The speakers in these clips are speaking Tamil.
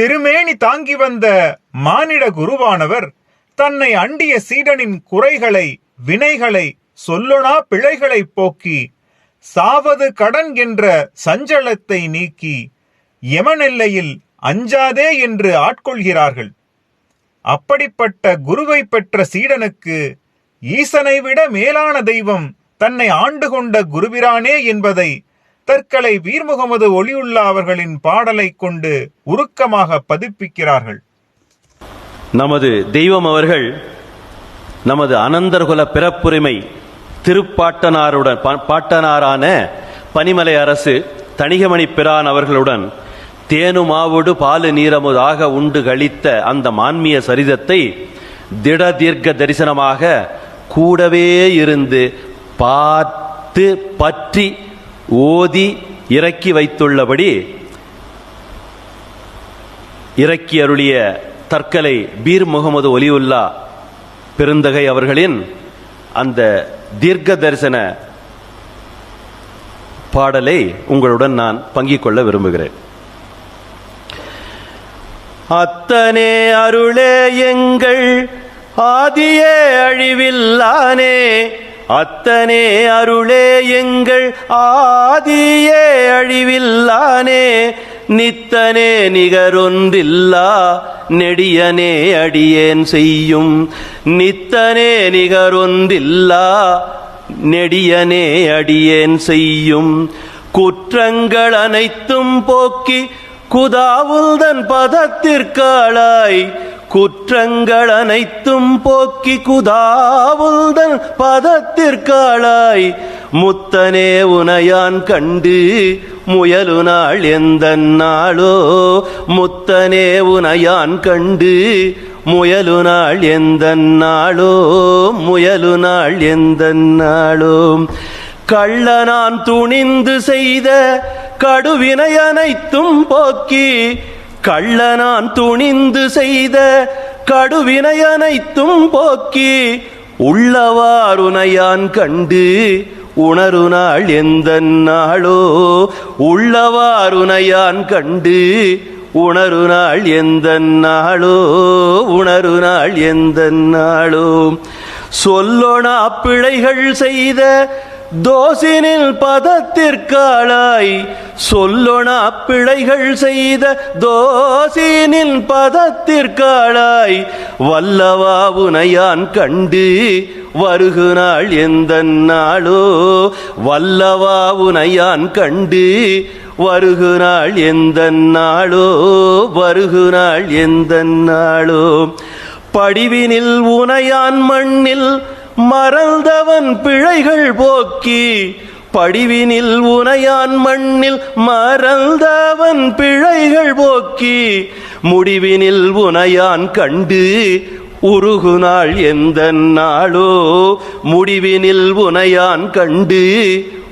திருமேனி தாங்கி வந்த மானிட குருவானவர் தன்னை அண்டிய சீடனின் குறைகளை வினைகளை சொல்லொணா பிழைகளை போக்கி சாவது கடன் என்ற சஞ்சலத்தை நீக்கி எமனெல்லையில் அஞ்சாதே என்று ஆட்கொள்கிறார்கள். அப்படிப்பட்ட குருவை பெற்ற சீடனுக்கு ஈசனை விட மேலான தெய்வம் தன்னை ஆண்டு கொண்ட குருபிரானே என்பதை தற்கலை வீர் முகமது ஒளியுல்லா அவர்களின் பாடலை கொண்டு உருக்கமாக பதிப்பிக்கிறார்கள். நமது தெய்வம் அவர்கள் நமது அனந்தர்குல பிறப்புரிமை திருப்பாட்டனாருடன் பா- பாட்டனாரான பனிமலை அரசு தணிகமணி பிரான் அவர்களுடன் தேனுமாவுடு பாலு நீரமுதாக உண்டு கழித்த அந்த மான்மிய சரிதத்தை திட தீர்க்க தரிசனமாக கூடவே இருந்து பார்த்து பற்றி ஓதி இறக்கி வைத்துள்ளபடி இறக்கி அருளிய தற்கலை பீர் முகமது ஒலியுல்லா பெருந்தகை அவர்களின் அந்த தீர்க்க தரிசன பாடலை உங்களுடன் நான் பங்கிக் கொள்ள விரும்புகிறேன். அத்தனே அருளே எங்கள் ஆதியே அழிவில்லானே அத்தனே அருளே எங்கள் ஆதியே அழிவில்லானே நித்தனே நிகரொன்றில்லா நெடியனே அடியேன் செய்யும் நித்தனே நிகரொன்றில்லா நெடியனே அடியேன் செய்யும். குற்றங்கள் அனைத்தும் போக்கி குதாவுல்தன் பதத்திற்காளாய் குற்றங்கள் அனைத்தும் போக்கி குதாவுல்தன் பதத்திற்காளாய். முத்தனே உனையான் கண்டு முயலு நாள் எந்த நாளோ? முத்தனே உனையான் கண்டு முயலு நாள் எந்த நாளோ? முயலு நாள் எந்த நாளோ? கள்ள நான் துணிந்து செய்த கடுவினை அனைத்தும் போக்கி கள்ள நான் துணிந்து செய்த கடுவினை அனைத்தும் போக்கி உள்ளவாருனையான் கண்டு உணரு நாள் எந்த நாளோ? உள்ளவாருனையான் கண்டு உணரு நாள் எந்த நாளோ? உணரு நாள் எந்த நாளோ? சொல்லொணா பிழைகள் செய்த தோசினில் பதத்திற்காளாய் சொல்லொணா பிழைகள் செய்த தோசினில் பதத்திற்காளாய் வல்லவா உனையான் கண்டு வருகு நாள் எந்த நாளோ? வல்லவா உனையான் கண்டு வருகு நாள் எந்த நாளோ? வருகு நாள் எந்த நாளோ? படிவினில் உனையான் மண்ணில் மறந்தவன் பிழைகள் போக்கி படிவினில் உனையான் மண்ணில் மறந்தவன் பிழைகள் போக்கி முடிவினில் உனையான் கண்டு உருகு நாள் எந்த நாளோ முடிவினில் உனையான் கண்டு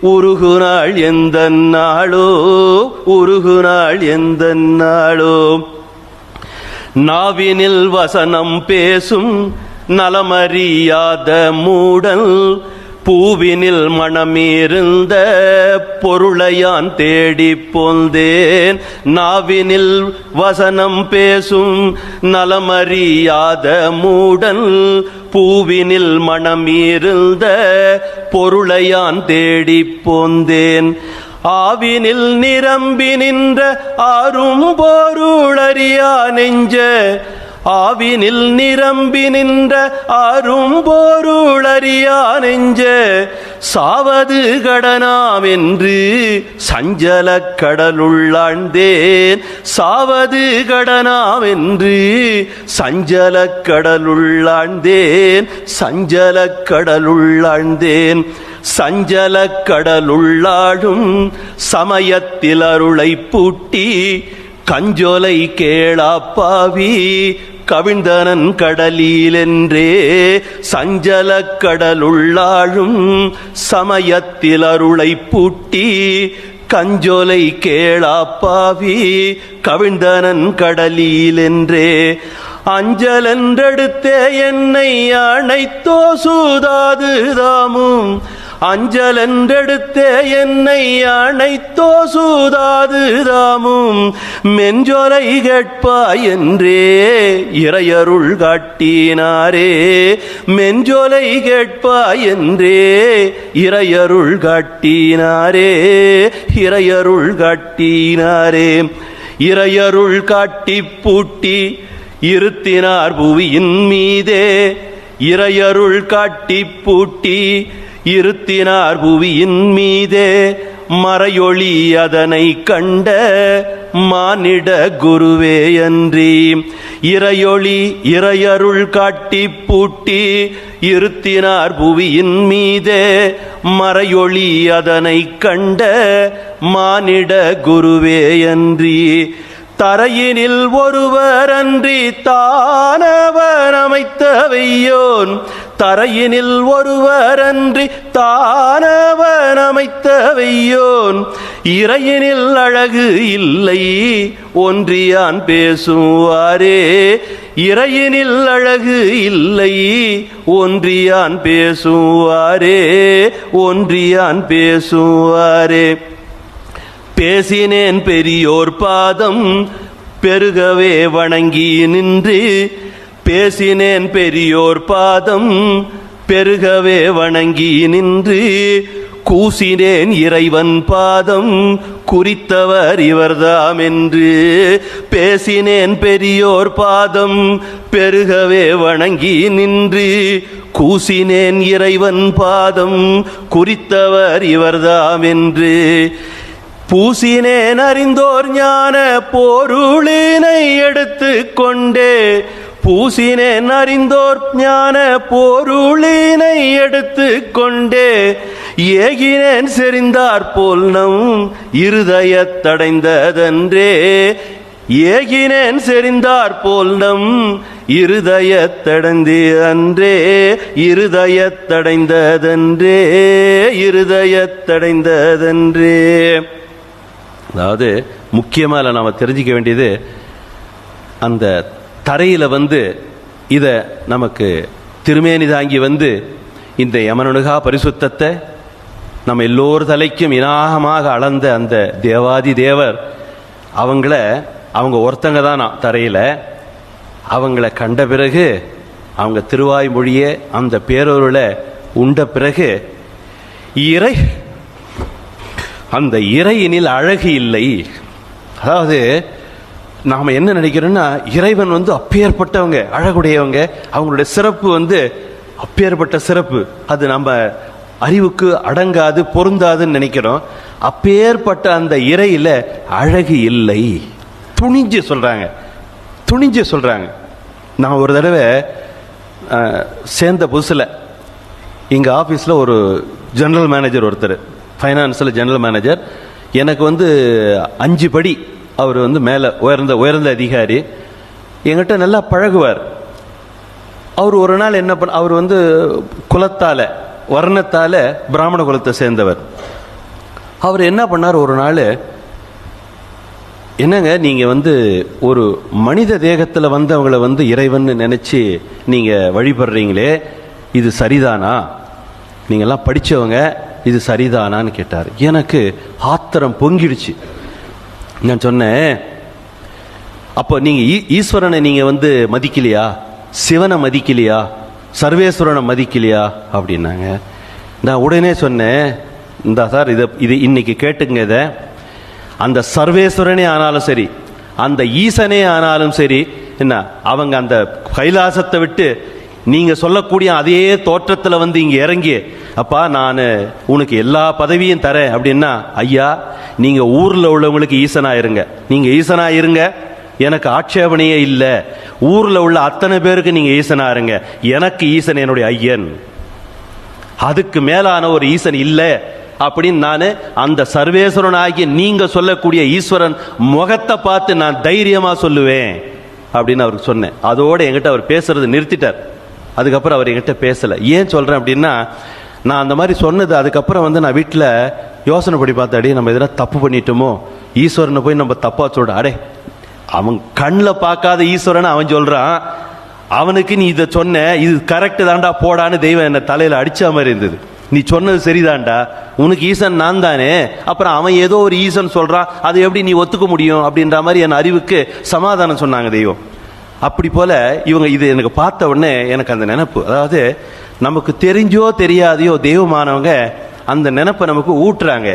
உருகு நாள் எந்த நாளோ உருகு நாள் எந்த நாளோ. நாவினில் வசனம் பேசும் நலமறியாத மூடல் பூவினில் மணமிருந்த பொருளையான் தேடி போந்தேன். நாவினில் வசனம் பேசும் நலமறியாத மூடல் பூவினில் மணமிருந்த பொருளையான் தேடி போந்தேன். ஆவினில் நிரம்பி நின்ற ஆறும் பொருளறியா நெஞ்ச ஆவினில் நிரம்பி நின்ற அரும் பொருளறியா நெஞ்ச சாவது கடனாம் என்று சஞ்சல கடலுள்ளாழ்ந்தேன் சாவது கடனாம் என்று சஞ்சல கடலுள்ளாழ்ந்தேன் சஞ்சல கடலுள்ளாழ்ந்தேன் சஞ்சல கடலுள்ளாடும் சமயத்தில் அருளை பூட்டி கஞ்சொலை கேளாப்பாவி கவிழ்ந்தனன் கடலிலென்றே சஞ்சல கடலுள்ளாழும் சமயத்தில் அருளை பூட்டி கஞ்சோலை கேளாப்பாவி கவிழ்ந்தனன் கடலிலென்றே. அஞ்சலென்றெடுத்தே என்னை அணைத்தோ சூதாது தாமும் அஞ்சலென்றெடுத்தே என்னை அணைத்தோ சூதாது தாமும் மெஞ்சொலை கேட்பாய் என்றே இறையருள் காட்டினாரே. மெஞ்சொலை கேட்பாய் என்றே இறையருள் காட்டினாரே. இறையருள் காட்டினாரே. இறையருள் காட்டி பூட்டி இருத்தினார் புவியின் மீதே. இறையருள் காட்டி பூட்டி இருத்தினார் புவியின் மீதே. மறையொளி அதனை கண்ட மானிட குருவே அன்றி. இறையொளி இறையருள் காட்டி பூட்டி இருத்தினார் புவியின் மீதே. மறையொளி அதனை கண்ட மானிட குருவே அன்றி. தரையினில் ஒருவர் அன்றி தானவர் அமைத்தவையோன். தரையினில் ஒருவர் அன்றி இறையினில் அழகு இல்லை ஒன்றியான் பேசுவாரே. இறையினில் அழகு இல்லை ஒன்றியான் பேசுவாரே. ஒன்றியான் பேசுவாரே. பேசினேன் பெரியோர் பாதம் பெருகவே வணங்கி நின்று பேசினேன் பெரியோர் பாதம் பெருகவே வணங்கி நின்று கூசினேன் இறைவன் பாதம் குறித்தவர் இவர்தாம் என்று. பேசினேன் பெரியோர் பாதம் பெருகவே வணங்கி நின்று கூசினேன் இறைவன் பாதம் குறித்தவர் இவர்தாம் என்று. பூசினேன் அறிந்தோர் ஞான பொருளினை எடுத்து கொண்டே பூசினேன் அறிந்தோர் ஞான பொருளினை எடுத்து கொண்டே ஏகினேன் செறிந்தார் போல் நம் இருதயத்தடைந்ததன்றே ஏகினேன் செறிந்தார் போல் நம் இருதயத்தடைந்து அன்றே இருதயத்தடைந்ததன்றே இருதயத்தடைந்ததன்றே அதாவது முக்கியமாக நாம தெரிஞ்சிக்க வேண்டியது அந்த தரையில் வந்து இதை நமக்கு திருமேனி தாங்கி வந்து இந்த யமனுகா பரிசுத்தத்தை நம்ம எல்லோர் தலைக்கும் இனாகமாக அளந்த அந்த தேவாதி தேவர் அவங்கள அவங்க ஒருத்தங்க தான் தரையில் அவங்கள கண்ட பிறகு அவங்க திருவாய் மொழியே அந்த பேரொருளை உண்ட பிறகு இறை அந்த இறையினில் அழகு இல்லை. அதாவது நாம் என்ன நினைக்கிறோன்னா இறைவன் வந்து அப்பேற்பட்டவங்க அழகுடையவங்க. அவங்களுடைய சிறப்பு வந்து அப்பேற்பட்ட சிறப்பு. அது நம்ம அறிவுக்கு அடங்காது பொருந்தாதுன்னு நினைக்கிறோம். அப்பேற்பட்ட அந்த இறையில் அழகு இல்லை. துணிஞ்சு சொல்கிறாங்க துணிஞ்சு சொல்கிறாங்க நான் ஒரு தடவை சேர்ந்த புதுசில் எங்கள் ஆஃபீஸில் ஒரு ஜெனரல் மேனேஜர் ஒருத்தர். ஃபைனான்ஸில் ஜெனரல் மேனேஜர். எனக்கு வந்து அஞ்சு படி அவர் வந்து மேலே உயர்ந்த உயர்ந்த அதிகாரி. எங்கிட்ட நல்லா பழகுவார். அவர் ஒரு நாள் என்ன பண்ண அவர் வந்து குலத்தால் வர்ணத்தால் பிராமண குலத்தை சேர்ந்தவர். அவர் என்ன பண்ணார்? ஒரு நாள் என்னங்க நீங்கள் வந்து ஒரு மனித தேகத்தில் வந்தவங்களை வந்து இறைவன் நினச்சி நீங்கள் வழிபடுறீங்களே இது சரிதானா? நீங்கள்லாம் படித்தவங்க இது சரிதானான்னு கேட்டார். எனக்கு ஆத்திரம் பொங்கிடுச்சு. நான் சொன்னேன். அப்போ நீங்க ஈ- ஈஸ்வரனை நீங்க வந்து மதிக்கலையா? சிவனை மதிக்கலையா? சர்வேஸ்வரனை மதிக்கலையா? அப்படின்னாங்க. நான் உடனே சொன்னேன் இந்த சார் இதை இது இன்னைக்கு கேட்டுங்க இதை. அந்த சர்வேஸ்வரனே ஆனாலும் சரி அந்த ஈசனே ஆனாலும் சரி என்ன அவங்க அந்த கைலாசத்தை விட்டு நீங்கள் சொல்லக்கூடிய அதே தோற்றத்தில் வந்து இங்கே இறங்கி அப்பா நான் உனக்கு எல்லா பதவியும் தரேன். அப்படின்னா ஐயா நீங்கள் ஊரில் உள்ளவங்களுக்கு ஈசனாக இருங்க. நீங்கள் ஈசனாக இருங்க. எனக்கு ஆட்சேபனையே இல்லை. ஊரில் உள்ள அத்தனை பேருக்கு நீங்கள் ஈசனாக இருங்க. எனக்கு ஈசன் என்னுடைய ஐயன். அதுக்கு மேலான ஒரு ஈசன் இல்லை. அப்படின்னு நான் அந்த சர்வேஸ்வரன் ஆகிய நீங்கள் சொல்லக்கூடிய ஈஸ்வரன் முகத்தை பார்த்து நான் தைரியமாக சொல்லுவேன். அப்படின்னு அவருக்கு சொன்னேன். அதோடு என்கிட்ட அவர் பேசுறது நிறுத்திட்டார். அதுக்கப்புறம் அவர் என்கிட்ட பேசலை. ஏன் சொல்கிறேன் அப்படின்னா நான் அந்த மாதிரி சொன்னது அதுக்கப்புறம் வந்து நான் வீட்டில் யோசனை படி பார்த்தாடி நம்ம எதனா தப்பு பண்ணிட்டோமோ? ஈஸ்வரனை போய் நம்ம தப்பாக சொல்ற. அடே அவன் கண்ணில் பார்க்காத ஈஸ்வரனை அவன் சொல்கிறான் அவனுக்கு நீ இதை சொன்ன இது கரெக்டு தாண்டா போடான்னு தெய்வம் என்னை தலையில் அடித்த மாதிரி இருந்தது. நீ சொன்னது சரிதான்டா. உனக்கு ஈசன் நான் தானே? அப்புறம் அவன் ஏதோ ஒரு ஈசன் சொல்கிறான் அதை எப்படி நீ ஒத்துக்க முடியும்? அப்படின்ற மாதிரி என் அறிவுக்கு சமாதானம் சொன்னாங்க தெய்வம். அப்படி போல இவங்க இது எனக்கு பார்த்த உடனே எனக்கு அந்த நினப்பு. அதாவது நமக்கு தெரிஞ்சோ தெரியாதையோ தெய்வமானவங்க அந்த நினப்பை நமக்கு ஊட்டுறாங்க.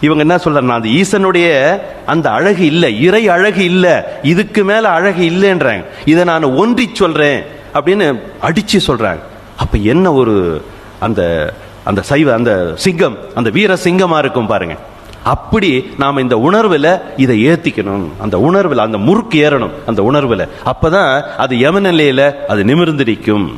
இவங்க என்ன சொல்றாங்க அந்த ஈசனுடைய அந்த அழகு இல்லை இறை அழகு இல்லை இதுக்கு மேல அழகு இல்லைன்றாங்க. இதை நான் ஒன்றி சொல்றேன் அப்படின்னு அடிச்சு சொல்றாங்க. அப்ப என்ன ஒரு அந்த அந்த சைவ அந்த சிங்கம் அந்த வீர சிங்கமா இருக்கும் பாருங்க. அப்படி நாம் இந்த உணர்வில் இதை ஏற்றிக்கணும் அந்த உணர்வில் அந்த முறுக்கு ஏறணும் அந்த உணர்வில். அப்போ தான் அது யமநிலையில் அது நிமிர்ந்திருக்கும்.